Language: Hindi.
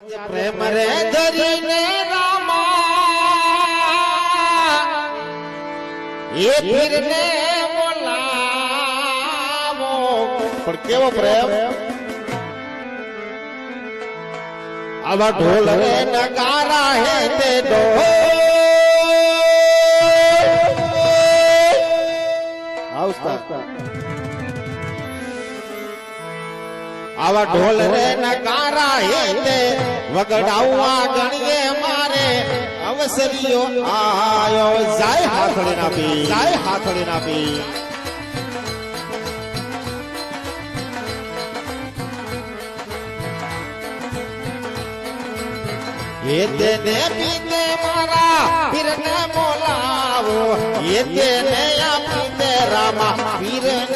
प्रेम रे धरी ने रामा। ये फिर ने पर प्रेम। अब ढोल रे नगारा है ते दो આવા ઢોલ રે નગારા હે તે વગડાવવા ગણીએ મારે અવસરીઓ આયો જાય હાથડી ના પી જાય હાથડી ના પી એ તેને પીતે મારા પીરને બોલાવો એ તેને આપીતે રામા પીરને બોલાવો